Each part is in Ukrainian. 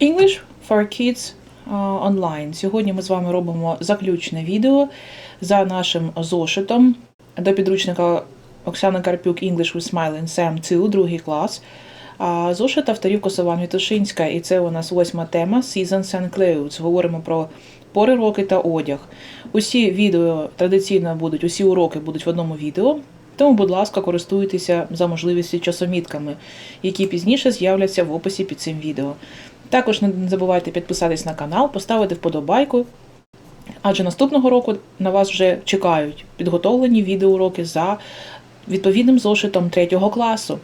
English for Kids онлайн. Сьогодні ми з вами робимо заключне відео за нашим зошитом до підручника Оксана Карпюк English with Smile and Sam 2, другий клас. Зошит авторів Косован Вітушинська, і це у нас восьма тема Seasons and Clothes. Говоримо про пори роки та одяг. Усі відео традиційно будуть, усі уроки будуть в одному відео. Тому, будь ласка, користуйтеся за можливістю часомітками, які пізніше з'являться в описі під цим відео. Також не забувайте підписатись на канал, поставити вподобайку, адже наступного року на вас вже чекають підготовлені відеоуроки за відповідним зошитом 3 класу.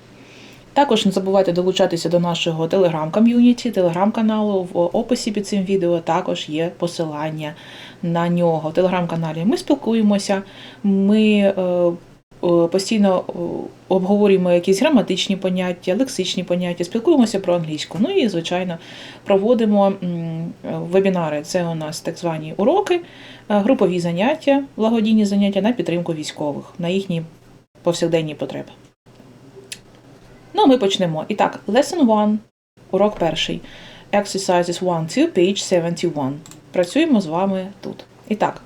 Також не забувайте долучатися до нашого телеграм-ком'юніті, телеграм-каналу. В описі під цим відео також є посилання на нього. В телеграм-каналі ми спілкуємося, ми е, постійно е, обговорюємо якісь граматичні поняття, лексичні поняття, спілкуємося про англійську. Ну і, звичайно, проводимо вебінари. Це у нас так звані уроки, е, групові заняття, благодійні заняття на підтримку військових, на їхні повсякденні потреби. Ну, ми почнемо. І так, lesson 1, урок перший. Exercises 1 to page 71. Працюємо з вами тут. І так,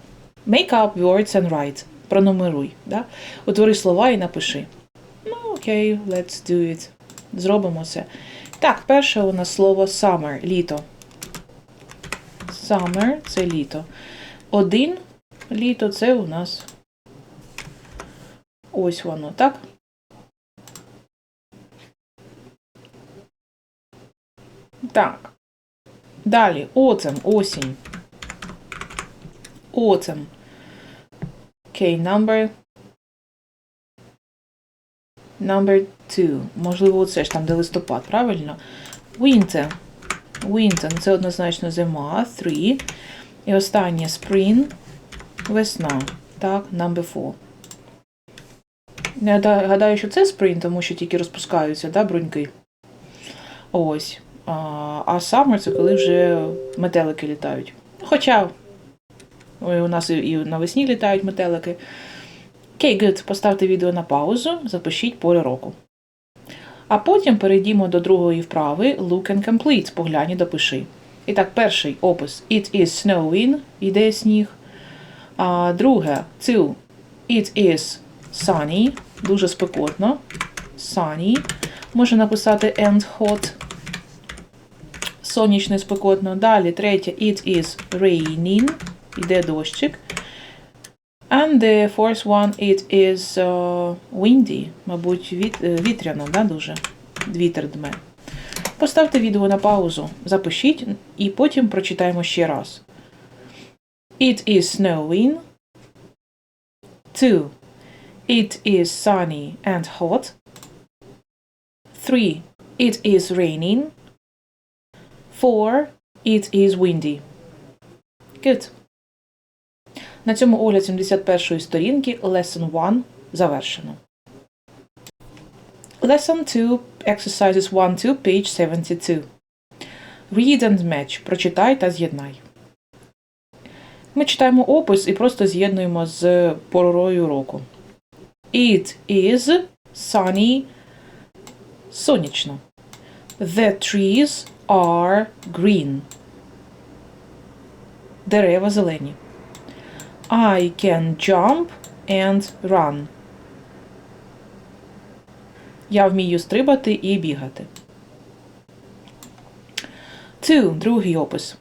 make up words and write. Пронумеруй. Да? Утвори слова і напиши. Ну, окей, let's do it. Зробимо це. Так, перше у нас слово summer, літо. Summer це літо. Один літо це у нас ось воно, так? Так. Далі, autumn, осінь. Autumn. Окей, number. Number two. Можливо, це ж там, де листопад, правильно? Winter. Winter. Це однозначно зима. Three. І останнє spring. Весна. Так, number four. Я гадаю, що це spring, тому що тільки розпускаються, да, бруньки. Ось. А, summer це коли вже метелики літають. Хоча у нас і, навесні літають метелики. Окей, good. Поставте відео на паузу, запишіть пори року. А потім перейдімо до другої вправи Look and Complete. Поглянь і допиши. І так, перший опис It is snowing, іде сніг. А друге two It is sunny, дуже спекотно. Sunny. Можна написати and hot. Сонячно спекотно. Далі третє It is raining. Іде дощик. And the fourth one it is uh, windy. Мабуть, віт, е, вітряно, да, дуже. Вітер дме. Поставте відео на паузу, запишіть і потім прочитаємо ще раз. It is snowing. Two. It is sunny and hot. Three. It is raining. Four. It is windy. Good. На цьому огляд 71-ї сторінки Lesson 1 завершено. Lesson 2, Exercises 1 to page 72. Read and match. Прочитай та з'єднай. Ми читаємо опис і просто з'єднуємо з порою року. It is sunny. Сонячно. The trees are green. Дерева зелені. I can jump and run. Я вмію стрибати і бігати. Two. Другий опис.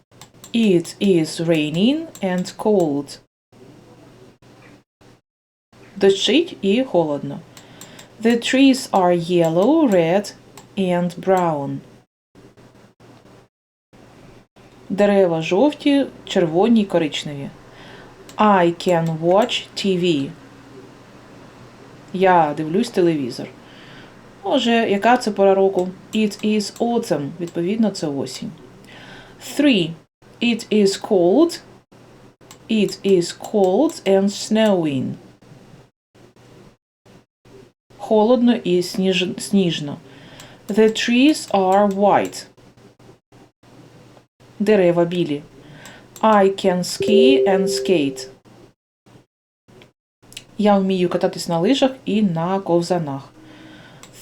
It is raining and cold. Дощить і холодно. The trees are yellow, red and brown. Дерева жовті, червоні й коричневі. I can watch TV. Я дивлюсь телевізор. Отже, яка це пора року? It is autumn. Відповідно, це осінь. Three. It is cold. It is cold and snowing. Холодно і сніж... сніжно. The trees are white. Дерева білі. I can ski and skate. Я вмію кататись на лижах і на ковзанах.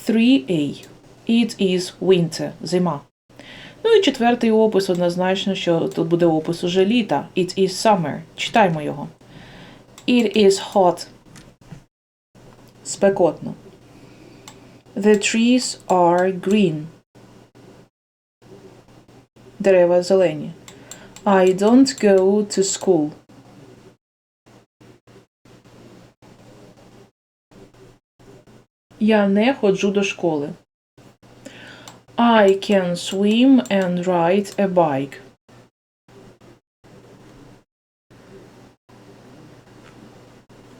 3A. It is winter. Зима. Ну і четвертий опис однозначно, що тут буде опис уже літа. It is summer. Читаймо його. It is hot. Спекотно. The trees are green. Дерева зелені. I don't go to school. Я не ходжу до школи. I can swim and ride a bike.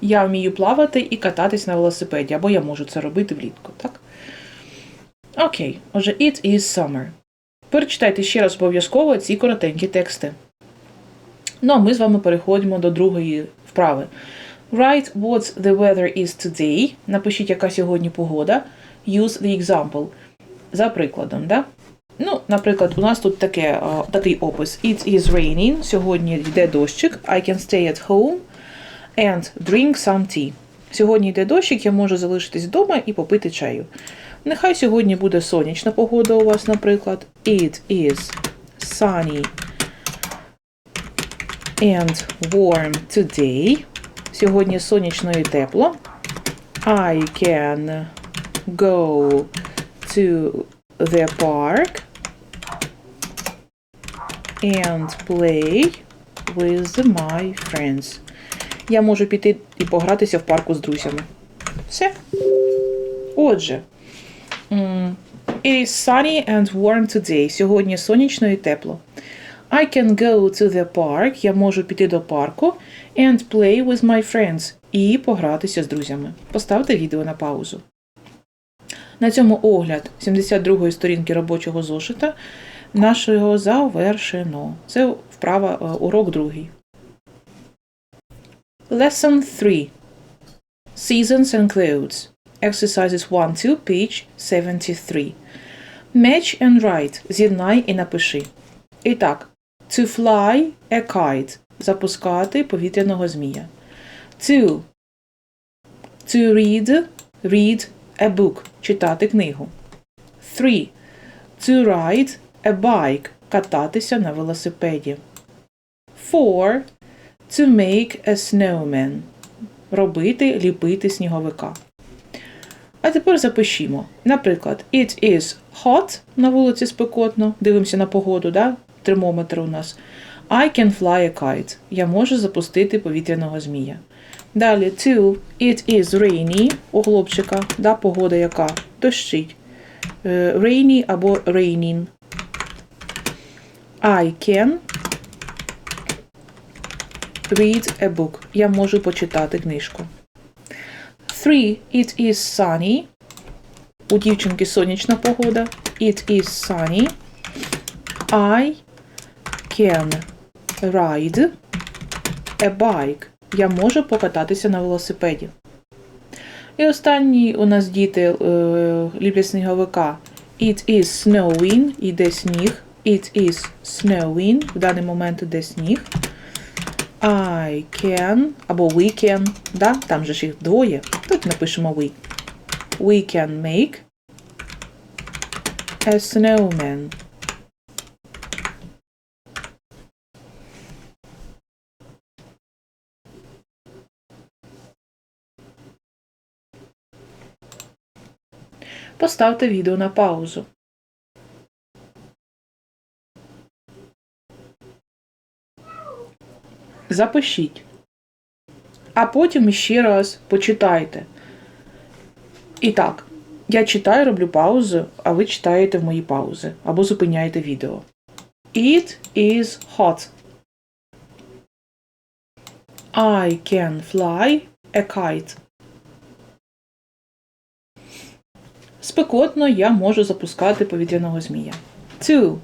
Я вмію плавати і кататись на велосипеді, або я можу це робити влітку, так? Окей, отже, it is summer. Перечитайте ще раз обов'язково ці коротенькі тексти. Ну, а ми з вами переходимо до другої вправи. Write what the weather is today. Напишіть, яка сьогодні погода. Use the example. За прикладом, да? Ну, наприклад, у нас тут таке, такий опис. It is raining. Сьогодні йде дощик. I can stay at home and drink some tea. Сьогодні йде дощик, я можу залишитись вдома і попити чаю. Нехай сьогодні буде сонячна погода у вас, наприклад. It is sunny and warm today. Сьогодні сонячно і тепло. I can go to the park and play with my friends. Я можу піти і погратися в парку з друзями. Все. Отже, it is sunny and warm today. Сьогодні сонячно і тепло. I can go to the park. Я можу піти до парку and play with my friends. І погратися з друзями. Поставте відео на паузу. На цьому огляд 72-ї сторінки робочого зошита нашого завершено. Це вправа е, урок другий. Lesson 3. Seasons and clothes. Exercises 1 2, page 73. Match and write. З'єднай і напиши. І так. To fly a kite. Запускати повітряного змія. To. To read. Read a book. Читати книгу. 3. To ride a bike. Кататися на велосипеді. 4. To make a snowman. Робити, ліпити сніговика. А тепер запишімо. Наприклад, it is hot на вулиці спекотно. Дивимося на погоду, да? термометр у нас. I can fly a kite. Я можу запустити повітряного змія. Далі, two. It is rainy. У хлопчика, да, погода яка? Дощить. Е, Rainy або raining. I can read a book. Я можу почитати книжку. Three. It is sunny. У дівчинки сонячна погода. It is sunny. I can ride a bike. Я можу покататися на велосипеді. І останній у нас діти е, ліплять сніговика. It is snowing. Іде сніг. It is snowing. В даний момент іде сніг. I can або we can. Да? Там же ж їх двоє. Тут напишемо we. We can make a snowman. Поставте відео на паузу. Запишіть. А потім ще раз почитайте. І так, я читаю, роблю паузу, а ви читаєте в мої паузи або зупиняєте відео. It is hot. I can fly a kite. Спекотно я можу запускати повітряного змія. 2.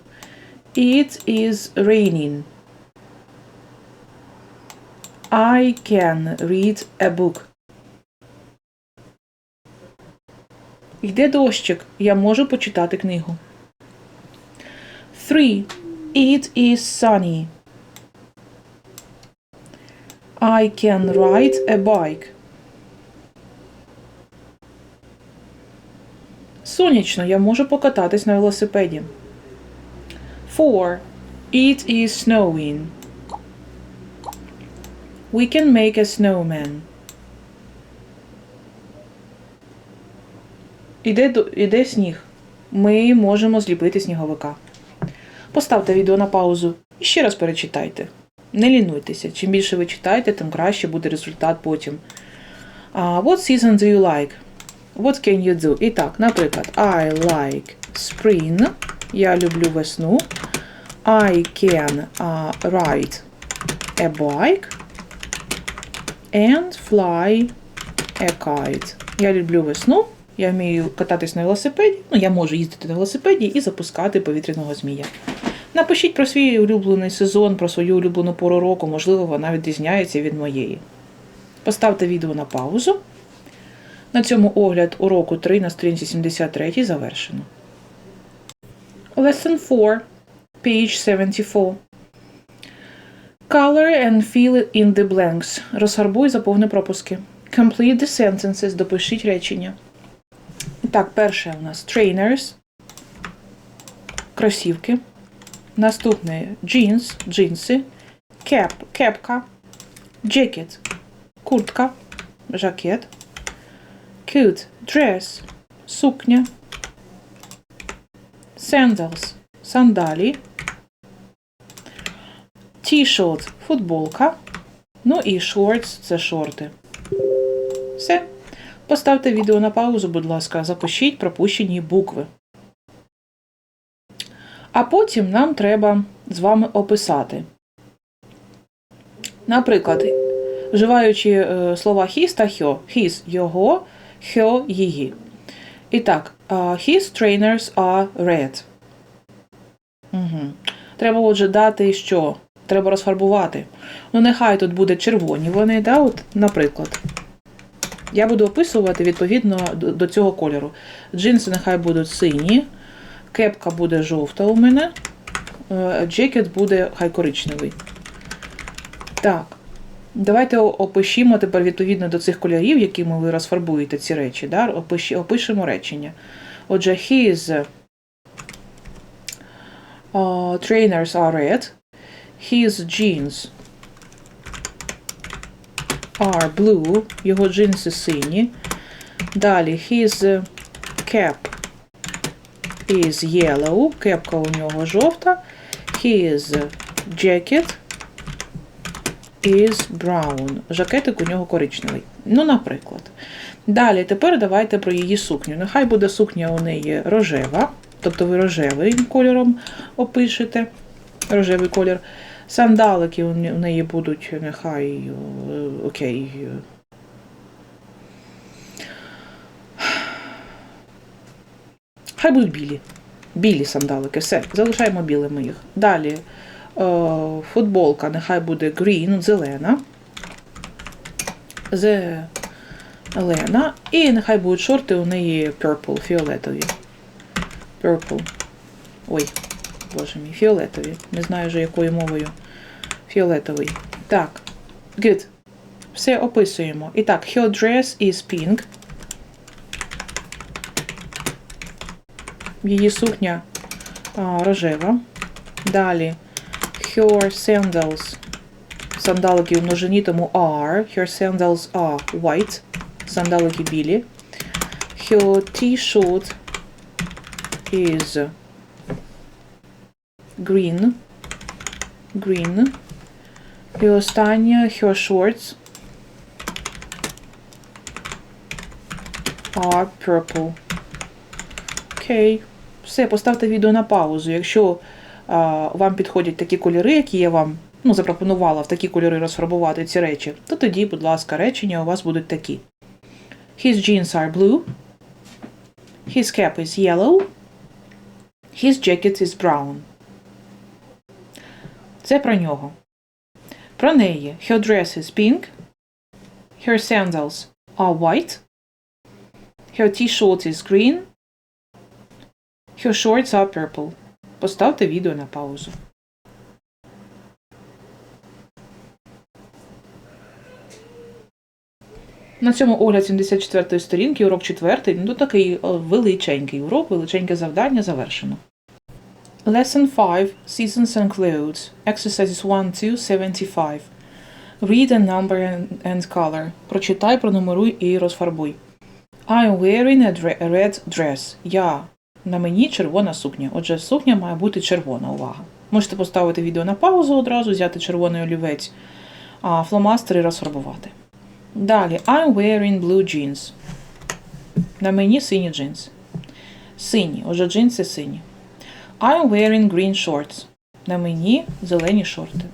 It is raining. I can read a book. Йде дощик. Я можу почитати книгу. 3. It is sunny. I can ride a bike. Сонячно, я можу покататись на велосипеді. 4. It is snowing. We can make a snowman. Іде, іде сніг. Ми можемо зліпити сніговика. Поставте відео на паузу і ще раз перечитайте. Не лінуйтеся. Чим більше ви читаєте, тим краще буде результат потім. Uh, what season do you like? What can you do? І так, наприклад, I like spring. Я люблю весну. I can uh, ride a bike and fly a kite. Я люблю весну. Я вмію кататись на велосипеді. Ну, я можу їздити на велосипеді і запускати повітряного змія. Напишіть про свій улюблений сезон, про свою улюблену пору року, можливо, вона відрізняється від моєї. Поставте відео на паузу. На цьому огляд уроку 3 на сторінці 73 завершено. Lesson 4, page 74. Color and fill in the blanks. Розфарбуй, заповни пропуски. Complete the sentences. Допишіть речення. І Так, перше у нас trainers. Кросівки. Наступне jeans, джинси. Cap, кепка. Jacket, куртка, жакет. Coat, dress, сукня. Sandals, сандалі. T-shirt, футболка. Ну і shorts – це шорти. Все. Поставте відео на паузу, будь ласка, запишіть пропущені букви. А потім нам треба з вами описати. Наприклад, вживаючи е, слова his та hyo. His – його, hyo – її. І так, а, his trainers are red. Угу. Треба отже дати що? Треба розфарбувати. Ну, нехай тут буде червоні вони, да, от, наприклад. Я буду описувати відповідно до, цього кольору. Джинси нехай будуть сині, кепка буде жовта у мене, е, джекет буде хай коричневий. Так. Давайте опишімо тепер відповідно до цих кольорів, якими ви розфарбуєте ці речі. Да? Опишемо речення. Отже, his uh, trainers are red. His jeans are blue. Його джинси сині. Далі his cap is yellow. Кепка у нього жовта. His jacket is brown. Жакетик у нього коричневий. Ну, наприклад. Далі, тепер давайте про її сукню. Нехай буде сукня у неї рожева, тобто ви рожевим кольором опишете. Рожевий колір. Сандалики у неї будуть, нехай е, окей. Хай будуть білі. Білі сандалики. Все, залишаємо білими їх. Далі е, футболка нехай буде green, зелена. Зелена. І нехай будуть шорти у неї purple, фіолетові. Purple. Ой, боже мій, фіолетові. Не знаю вже якою мовою. Фіолетовий. Так. Good. Все описуємо. І так, her dress is pink. Її сукня а, рожева. Далі. Her sandals. Сандалики в множині, тому are. Her sandals are white. Сандалики білі. Her t-shirt is green. Green. І останнє her shorts are purple. Окей. Все, поставте відео на паузу. Якщо а, вам підходять такі кольори, які я вам ну, запропонувала в такі кольори розфарбувати ці речі, то тоді, будь ласка, речення у вас будуть такі. His jeans are blue. His cap is yellow. His jacket is brown. Це про нього. Про неї. Her dress is pink. Her sandals are white. Her t-shirt is green. Her shorts are purple. Поставте відео на паузу. На цьому огляд 74-ї сторінки, урок 4, ну такий величенький урок, величеньке завдання завершено. Lesson 5 Seasons and Clothes. Exercises 1 to 75. Read a number and, and color. Прочитай, пронумеруй і розфарбуй. I'm wearing a, dre- a red dress. Я на мені червона сукня. Отже, сукня має бути червона. Увага. Можете поставити відео на паузу одразу, взяти червоний олівець, а фломастер і розфарбувати. Далі. I'm wearing blue jeans. На мені сині джинси. Сині. Отже, джинси сині. I'm wearing green shorts. На мені зелені шорти.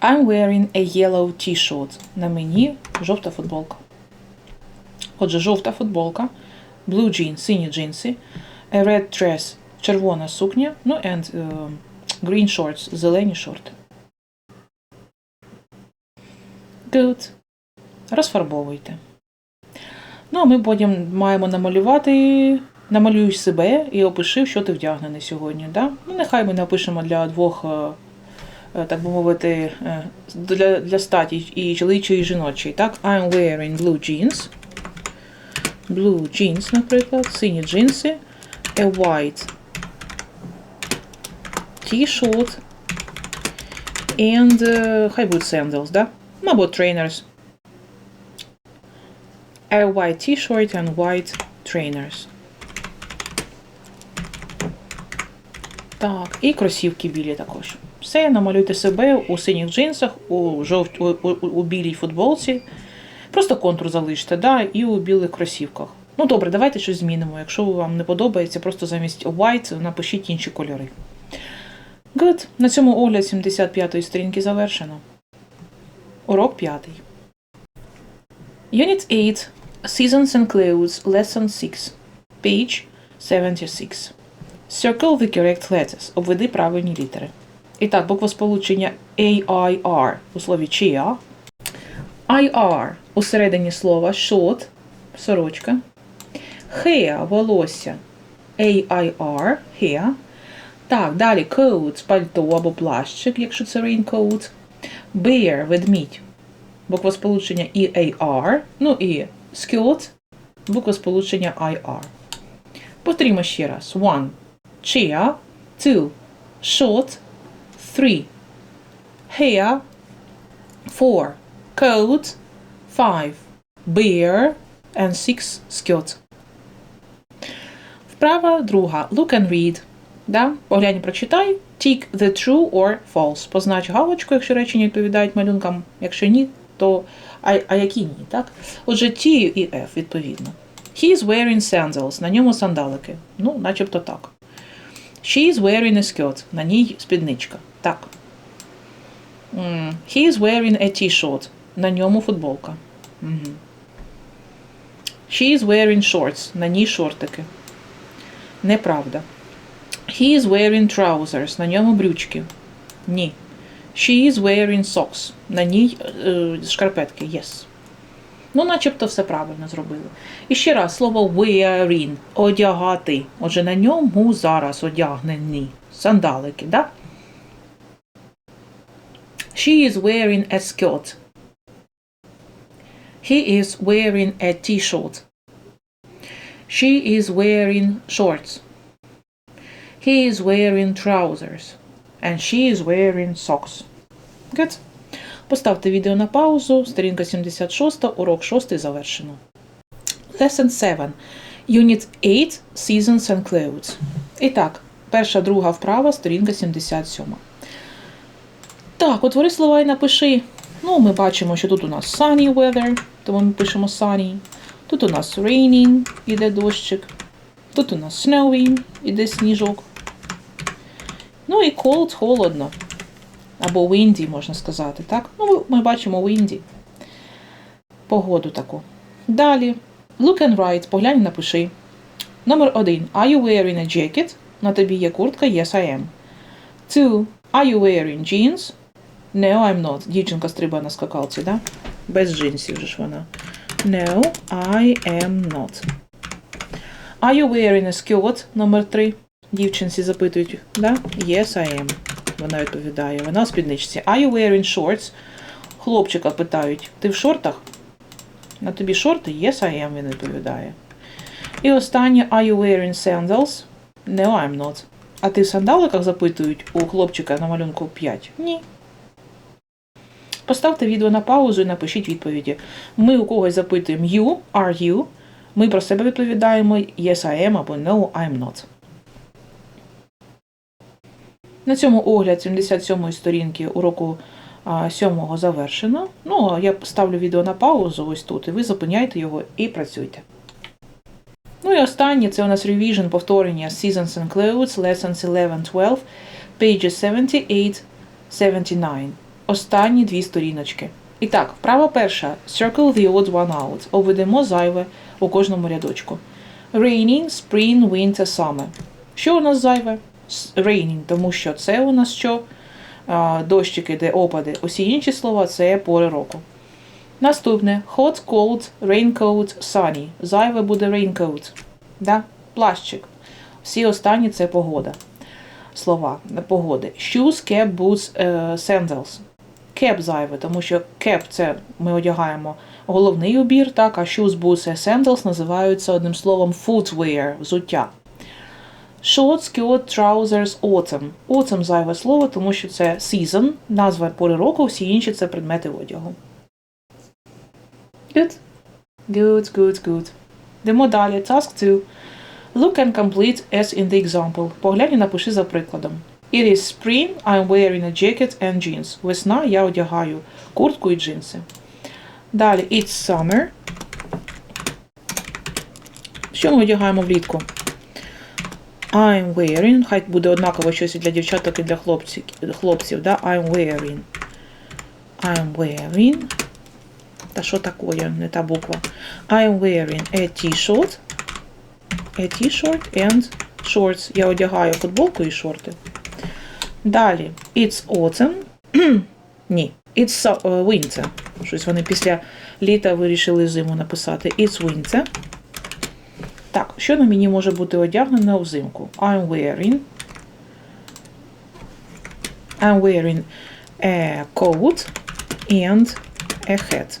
I'm wearing a yellow t-shirt. На мені жовта футболка. Отже, жовта футболка, blue jeans, сині джинси, a red dress, червона сукня, ну and uh, green shorts, зелені шорти. Good. Розфарбовуйте. Ну, а ми потім маємо намалювати. Намалюй себе і опиши, що ти вдягнений сьогодні. Да? Ну, нехай ми напишемо для двох, е, е, так би мовити, е, для, для статі і чоловічої, і жіночої. Так? I'm wearing blue jeans. Blue jeans, наприклад, сині джинси, a white t-shirt and хай будуть sandals, да? Ну, Або trainers. A white t-shirt and white trainers. Так, і кросівки білі також. Все, намалюйте себе у синіх джинсах, у, жовт, у, у, у білій футболці. Просто контур залиште, да, і у білих кросівках. Ну добре, давайте щось змінимо. Якщо вам не подобається, просто замість white напишіть інші кольори. Good. На цьому огляд 75-ї сторінки завершено. Урок 5. Unit 8. Seasons and Clothes. Lesson 6. Page 76. Circle the correct letters. Обведи правильні літери. І так, буквосполучення AIR у слові chia. IR у середині слова short – сорочка. Hair – волосся. AIR – hair. Так, далі coat – пальто або плащик, якщо це raincoat. Bear – ведмідь. Буквосполучення EAR. Ну і skirt – буквосполучення IR. Повторімо ще раз. One – chia. Two – short. Three – hair. Four – coat. Five – bear. And six – skirt. Вправа друга. Look and read. Да? Поглянь, прочитай. Tick the true or false. Познач галочку, якщо речення відповідають малюнкам. Якщо ні, то а, а які ні, так? Отже, T і F, відповідно. He is wearing sandals. На ньому сандалики. Ну, начебто так. She is wearing a skirt. На ній спідничка. Так. He is wearing a t-shirt. На ньому футболка. Угу. She is wearing shorts. На ній шортики. Неправда. He is wearing trousers. На ньому брючки. Ні. She is wearing socks. На ній е, шкарпетки. Yes. Ну, начебто все правильно зробили. І ще раз слово wearing. Одягати. Отже, на ньому зараз одягнені. Сандалики, да? She is wearing a skirt. He is wearing a t-shirt. She is wearing shorts. He is wearing trousers. And she is wearing socks. Good. Поставте відео на паузу. Сторінка 76, урок 6 завершено. Lesson 7. Unit 8. Seasons and Clothes. І так, перша, друга вправа, сторінка 77. Так, утвори слова і напиши. Ну, ми бачимо, що тут у нас sunny weather, тому ми пишемо sunny. Тут у нас raining, іде дощик. Тут у нас snowing, іде сніжок. Ну і cold, холодно. Або windy, можна сказати, так? Ну, ми бачимо windy. Погоду таку. Далі. Look and write. Поглянь, напиши. Номер один. Are you wearing a jacket? На тобі є куртка? Yes, I am. Two. Are you wearing jeans? No, I'm not. Дівчинка стрибає на скакалці, да? Без джинсів же ж вона. No, I am not. Are you wearing a skirt? Номер три. Дівчинці запитують, да? Yes, I am. Вона відповідає. Вона у спідничці. Are you wearing shorts? Хлопчика питають, ти в шортах? На тобі шорти? Yes, I am, він відповідає. І останнє, are you wearing sandals? No, I'm not. А ти в сандаликах запитують у хлопчика на малюнку 5? Ні. Поставте відео на паузу і напишіть відповіді. Ми у когось запитуємо you, are you. Ми про себе відповідаємо yes, I am або no, I'm not. На цьому огляд 77-ї сторінки уроку 7-го завершено. Ну, а я ставлю відео на паузу ось тут, і ви зупиняйте його і працюйте. Ну і останнє це у нас revision повторення Seasons and Clothes, Lessons 11-12, pages 78-79. Останні дві сторіночки. І так, вправа перша. Circle the odd one out. Обведемо зайве у кожному рядочку. Raining, spring, winter, summer. Що у нас зайве? Raining, тому що це у нас що? Дощики, де опади. Усі інші слова це пори року. Наступне hot, cold, raincoat, sunny. Зайве буде raincoat. Да? Плащик. Всі останні це погода. Слова погоди. Shoes, cap, boots, е, sandals. Cap зайве, тому що cap це ми одягаємо головний убір, так, а shoes, boots і sandals називаються одним словом footwear, взуття. Shorts, skirt, trousers, autumn. Autumn зайве слово, тому що це season, назва пори року, всі інші це предмети одягу. Good. Good, good, good. Йдемо далі. Task 2. Look and complete as in the example. Поглянь і напиши за прикладом. It is spring, I'm wearing a jacket and jeans. Весна, я одягаю куртку і джинси. Далі, it's summer. Що ми одягаємо влітку? I'm wearing. Хай буде однаково щось і для дівчаток і для хлопців. хлопців да? I'm wearing. I'm wearing. Та що таке? Не та буква. I'm wearing a t-shirt. A t-shirt and shorts. Я одягаю футболку і шорти. Далі. It's autumn. Ні. It's е, winter. Щось вони після літа вирішили зиму написати. It's winter. Так, що на мені може бути одягнено взимку? I'm wearing. I'm wearing a coat and a hat.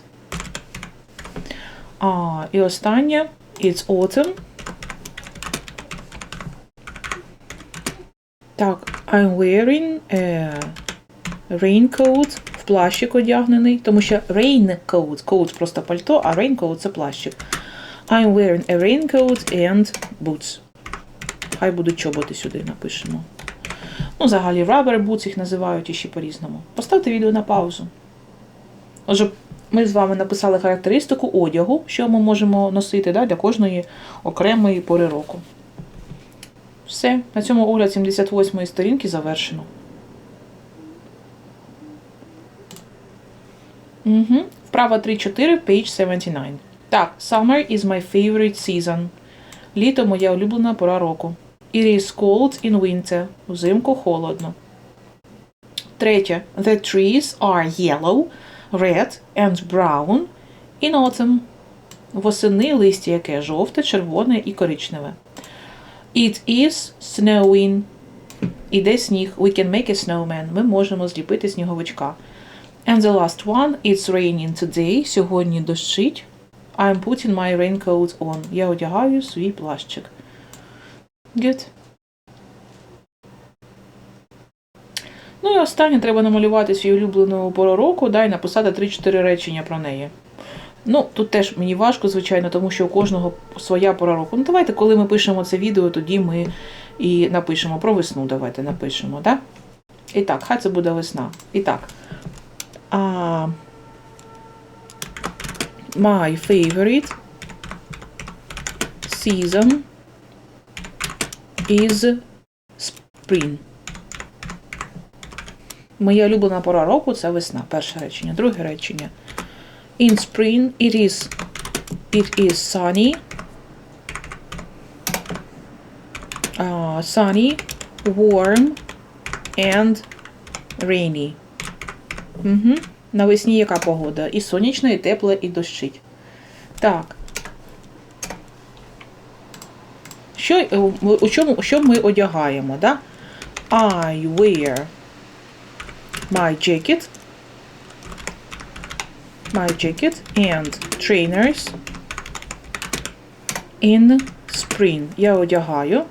А, і останнє. It's autumn. Так, I'm wearing a raincoat. В плащик одягнений, тому що raincoat, coat просто пальто, а raincoat це плащик. I'm wearing a raincoat and boots. Хай будуть чоботи сюди напишемо. Ну, взагалі, rubber boots їх називають іще по-різному. Поставте відео на паузу. Отже, ми з вами написали характеристику одягу, що ми можемо носити да, для кожної окремої пори року. Все, на цьому огляд 78-ї сторінки завершено. Угу. Вправа 3-4, page 79. Так, summer is my favorite season. Літо моя улюблена пора року. It is cold in winter. Взимку холодно. Третє. The trees are yellow, red and brown in autumn. Восени листя яке жовте, червоне і коричневе. It is snowing. Іде сніг. We can make a snowman. Ми можемо зліпити сніговичка. And the last one, it's raining today. Сьогодні дощить. I'm putting my raincoat on. Я одягаю свій плащик. Good. Ну і останнє треба намалювати свою улюблену пору року, да, і написати 3-4 речення про неї. Ну, тут теж мені важко, звичайно, тому що у кожного своя пора року. Ну, давайте, коли ми пишемо це відео, тоді ми і напишемо про весну. Давайте напишемо, да? І так, хай це буде весна. І так. А, my favorite season is spring. Моя улюблена пора року це весна. Перше речення. Друге речення. In spring it is it is sunny. Uh, sunny, warm and rainy. Угу. Навесні яка погода? І сонячна, і тепла, і дощить. Так. Що, е, у чому, що ми одягаємо, да? I wear my jacket. My jacket and trainers in spring. Я одягаю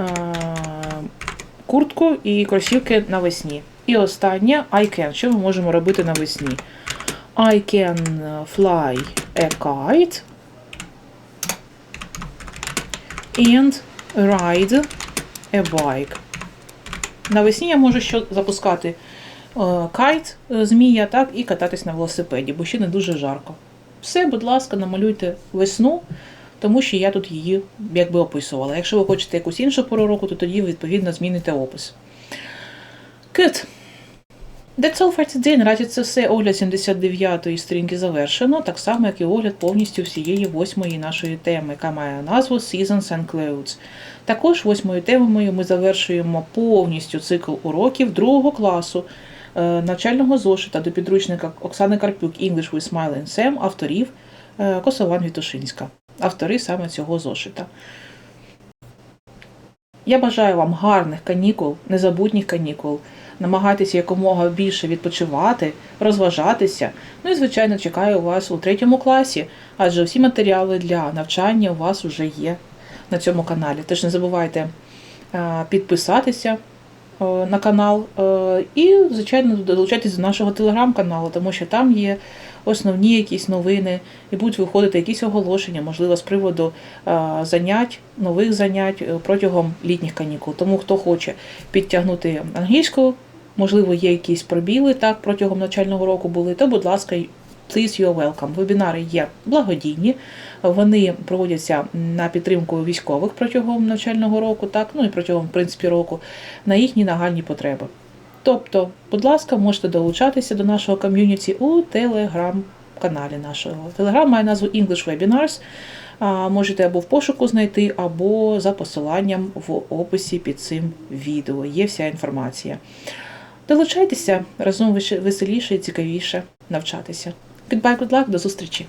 е, куртку і кросівки навесні. І останнє I can. Що ми можемо робити навесні? I can fly a kite and ride a bike. Навесні я можу що запускати е, кайт, е, змія, так, і кататись на велосипеді, бо ще не дуже жарко. Все, будь ласка, намалюйте весну, тому що я тут її якби описувала. Якщо ви хочете якусь іншу пору року, то тоді відповідно зміните опис. Good. For. Наразі це все. Огляд 79-ї сторінки завершено, так само, як і огляд повністю всієї восьмої нашої теми, яка має назву Seasons and Clouds. Також восьмою темою ми завершуємо повністю цикл уроків другого класу е, навчального зошита до підручника Оксани Карпюк English with Smile and Sam, авторів е, Косован Вітушинська. Автори саме цього зошита. Я бажаю вам гарних канікул, незабутніх канікул. Намагайтеся якомога більше відпочивати, розважатися. Ну і, звичайно, чекаю вас у третьому класі, адже всі матеріали для навчання у вас вже є на цьому каналі. Тож не забувайте е, підписатися е, на канал е, і, звичайно, долучайтесь до нашого телеграм-каналу, тому що там є основні якісь новини і будуть виходити якісь оголошення, можливо, з приводу занять, нових занять протягом літніх канікул. Тому хто хоче підтягнути англійську, можливо, є якісь пробіли так протягом навчального року були, то, будь ласка, Please, you're welcome. Вебінари є благодійні, вони проводяться на підтримку військових протягом навчального року, так, ну і протягом, в принципі, року, на їхні нагальні потреби. Тобто, будь ласка, можете долучатися до нашого ком'юніті у телеграм-каналі нашого. Телеграм має назву English Webinars. Можете або в пошуку знайти, або за посиланням в описі під цим відео. Є вся інформація. Долучайтеся разом веселіше і цікавіше навчатися. Goodbye, good luck, до зустрічі!